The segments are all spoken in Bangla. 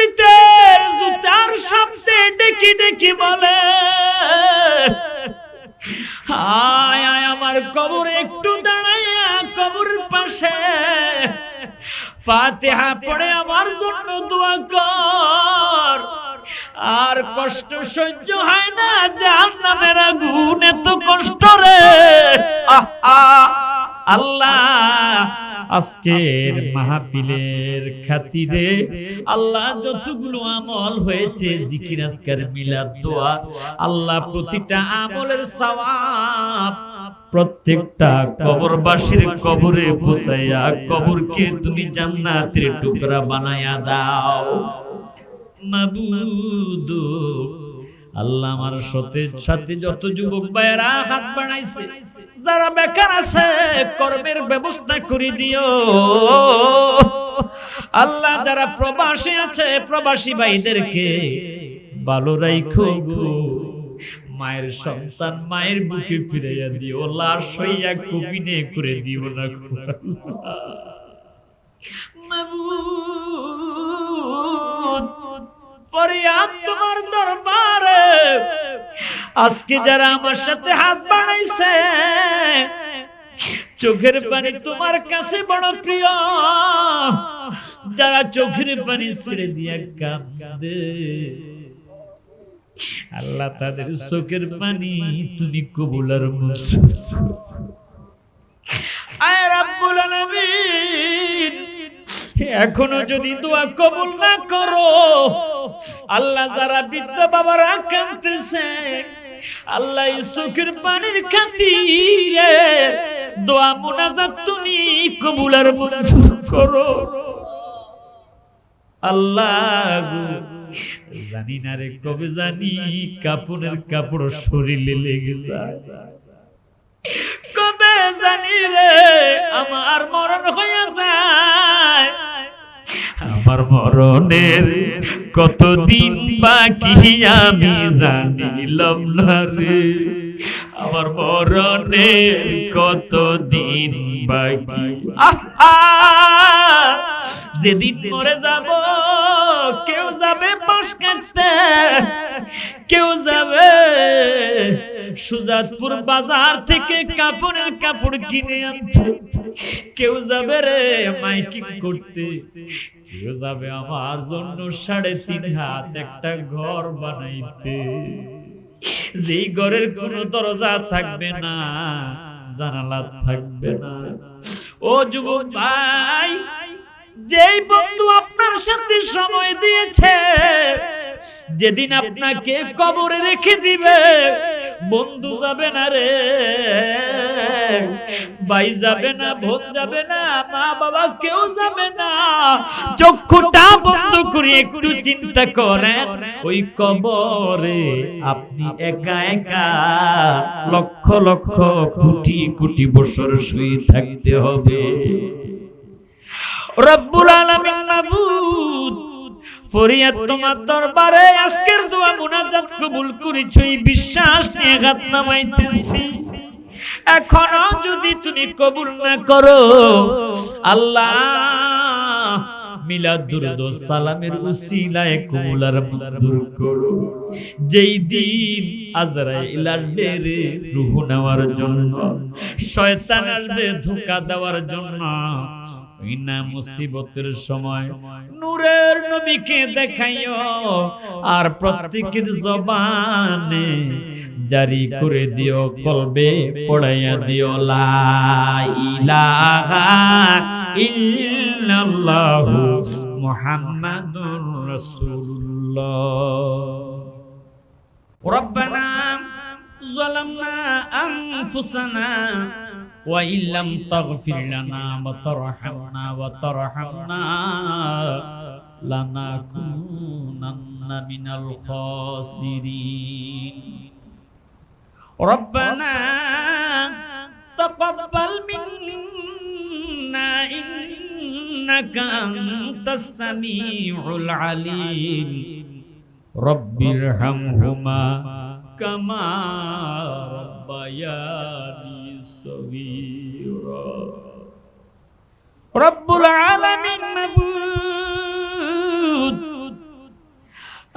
পৃথিবীতে জুতার শব্দে ডেকে ডেকে বলে, আয় আয় আমার কবর একটু দাঁড়াইয়া কবরের পাশে। ফাতিহা পড়ে আমার জন্য দোয়া কর। আর কষ্ট সহ্য হয় না, জাহান্নামের আগুন এত কষ্ট রে। আল্লাহ আজকের মাহফিলের খাতিরে আল্লাহ যতগুলো আমল হয়েছে জিকির আজকার মিলাদ দোয়া আল্লাহ প্রতিটা আমলের সওয়াব প্রত্যেকটা কবরবাসীর কবরে পৌঁছাইয়া কবরকে তুমি জান্নাতের টুকরা বানায়া দাও। মাবুদ আল্লাহ আমার সাথে সাথে যত যুবক ভাইয়েরা হাত বাড়াইছে, যারা বেকার আছে, কর্মের ব্যবস্থা করে দিও। আল্লাহ যারা প্রবাসী আছে, প্রবাসী ভাইদেরকে ভালো রাইখো মায়ের সন্তান মায়ের বুকে ফিরাইয়া দিও, লাশ হইয়া কবিনে করে দিও না গো মাবুদ তোমার দরবারে। আজকে যারা আমার সাথে হাত বাড়াইছে, চোখের পানি তোমার কাছে বড় প্রিয়। যারা চোখের পানি ছেড়ে দিয়া আল্লাহ তাদের চোখের পানি তুমি কবুলার আয় এখনও যদি দোয়া কবুল না করো আল্লাহ যারা বৃদ্ধ বাবারা কাঁদতেছে, আল্লাহ চোখের পানির খাতিরে দোয়া মোনাজাত তুমি কবুল আর মঞ্জুর করো। আল্লাহ জানি না রে কবে জানি কাপড়ের কাপড় শরীরে লেগে যায়। কবে জানি রে আমার মরণ হয়ে যায়। আমার মরণের কতদিন বাকি আমি জানিলাম না রে আমার মরণের কতদিন বাকি! যেদিন মরে যাব, কেউ যাবে পাশ কাটতে, কেউ যাবে সুজাতপুর বাজার থেকে কাপড়ের কাপড় কিনে আনতে। কেউ যাবে রে মাইকিং করতে কেউ যাবে আমার জন্য সাড়ে তিন হাত একটা ঘর বানাইতে। যেই ঘরের কোনো দরজা থাকবে না, জানালা থাকবে না। ও যুবক ভাই, যেই বন্ধু আপনার সাথে সময় দিয়েছে, যেদিন আপনাকে কবরে রেখে দিবে বন্ধু যাবে না রে। ভাই যাবে না, বোন যাবে না, মা বাবা কেউ যাবে না। চক্ষুটা বন্ধ করে একটু চিন্তা করেন, ওই কবরে আপনি একা একা লক্ষ লক্ষ কোটি কোটি বছর শুয়ে থাকতে হবে। রব্বুল আলামিন মাবুদ ফরিয়াদ তোমার দরবারে আজকের দোয়া মুনাজাত কবুল করেছ, এই বিশ্বাস নিয়ে হাত নামাইতেছি। এখনও যদি তুমি কবুল না করো, আল্লাহ সালামের যেই রূহ নেওয়ার জন্য, শয়তান আসবে ধোঁকা দেওয়ার জন্য বিনা মুসিবতের সময় নূরের নবীকে দেখাইও আর প্রত্যেকের জবানে জারি করে দিও কলবে পড়াইয়া দিও লা ইলাহা ইল্লাল্লাহু মুহাম্মাদুর রাসূলুল্লাহ ربنا ظلمنا أنفسنا وإن لم تغفر لنا وترحمنا وترحمنا لنكونن من الخاسرين. ربنا تقبل منا إنك أنت السميع العليم. رب ارحمهما كما ربياني صغيرا رب العالمين مبود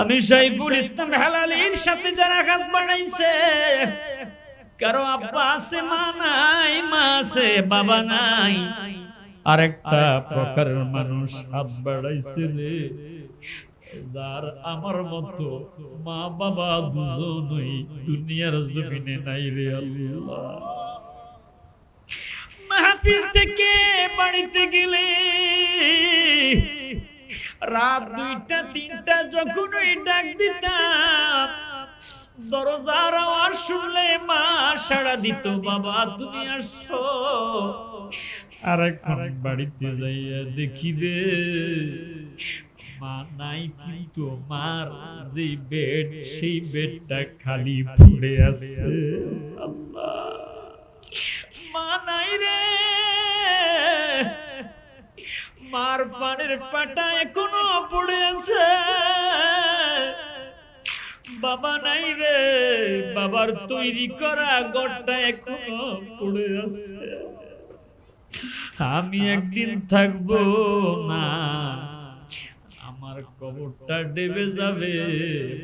আমি সাইফুল ইসলাম হেলালির সাথে যারা হাত বাড়াইছে কারো আব্বা আছে মা নাই মা আছে বাবা নাই আরেকটা প্রকারের মানুষ হাত বাড়াইছে রে যার আমার মতো মা বাবা দুজনই দুনিয়ার জমিনে নাই রে আল্লাহ মাহফিল থেকে বাড়িতে গেলে। রাত দুইটা, তিনটা যখন ওই ডাক দিতাম, দরজার আওয়াজ শুনলে মা সাড়া দিত, বাবা, তুমি আসছো। আর এখন বাড়িতে যাইয়া দেখি রে মা নাই, কিন্তু মার যে বেড, সেই বেডটা খালি পড়ে আছে। আল্লাহ। মা নাই রে। মার পানের পাটা এখনও পড়ে আছে। বাবা নাই রে, বাবার তৈরি করা গড়টা এখনও পড়ে আছে। আমি একদিন থাকব না, আমার কবরটা ডেবে যাবে,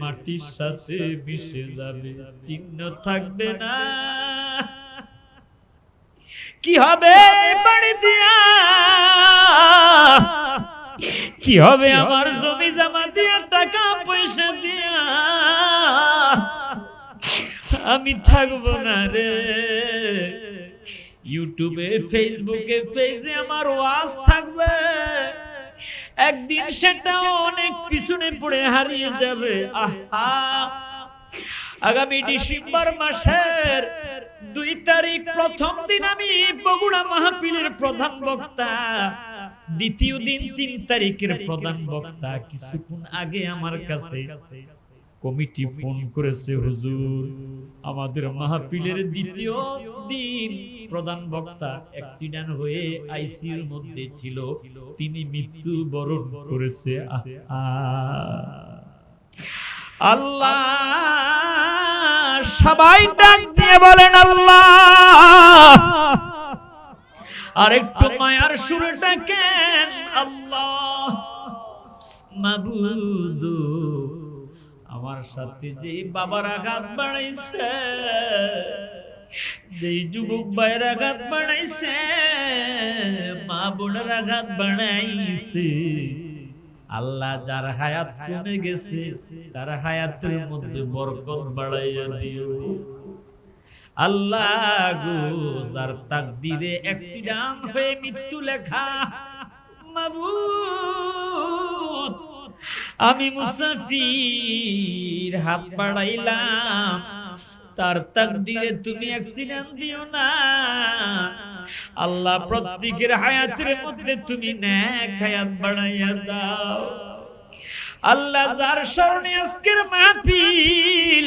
মাটির সাথে মিশে যাবে, চিহ্ন থাকবে না। কি হবে বাড়ি দিয়া? কি হবে আমার জমি জমা দিয়া টাকা পয়সা দিয়া। আমি থাকব না রে। ইউটিউবে ফেসবুকে পেজে আমার ওয়াজ থাকবে। একদিন সেটা অনেক পিছনে পড়ে হারিয়ে যাবে। আহা। আগামী ডিসেম্বর মাসের দুই তারিখ প্রথম দিন আমি বগুড়া মাহফিলের প্রধান বক্তা। দ্বিতীয় দিন তিন তারিখের প্রধান বক্তা কিছুক্ষণ আগে আমার কাছে কমিটি ফোন করেছে হুজুর আমাদের মাহফিলের দ্বিতীয় দিন প্রধান বক্তা অ্যাক্সিডেন্ট হয়ে আইসিইউর মধ্যে ছিল। তিনি মৃত্যু বরণ করেছে। আল্লাহ। সবাই ডাক দিয়ে বলেন আল্লাহ! আর একটু মায়ার সুরে ডাকেন আল্লাহ। মাবুদ আমার সাথে যে বাবার আঘাত বাড়াইছে যেই যুবক ভাইয়ের আঘাত বাড়াইছে মা বোনের আঘাত বাড়াইছে আল্লাহ যার হায়াত কমে গেছে তার হায়াতের মধ্যে বরকত বাড়াইয়া দিও। আল্লাহ গো যার তাকদিরে অ্যাক্সিডেন্ট হয়ে মৃত্যু লেখা মাবুদ আমি মুসাফির হাত বাড়াইলাম তার তাকদিরে তুমি অ্যাক্সিডেন্ট দিও না। আল্লাহ প্রত্যেকের হায়াতের মধ্যে তুমি নেক হায়াত বাড়াইয়া দাও। আল্লাহ যার স্মরণে আজকের মাহফিল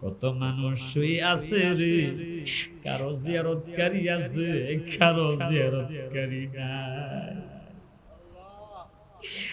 কত মানুষ শুয়ে আছে রে? কারও জিয়ারতকারী আছে কারও জিয়ারতকারী নাই।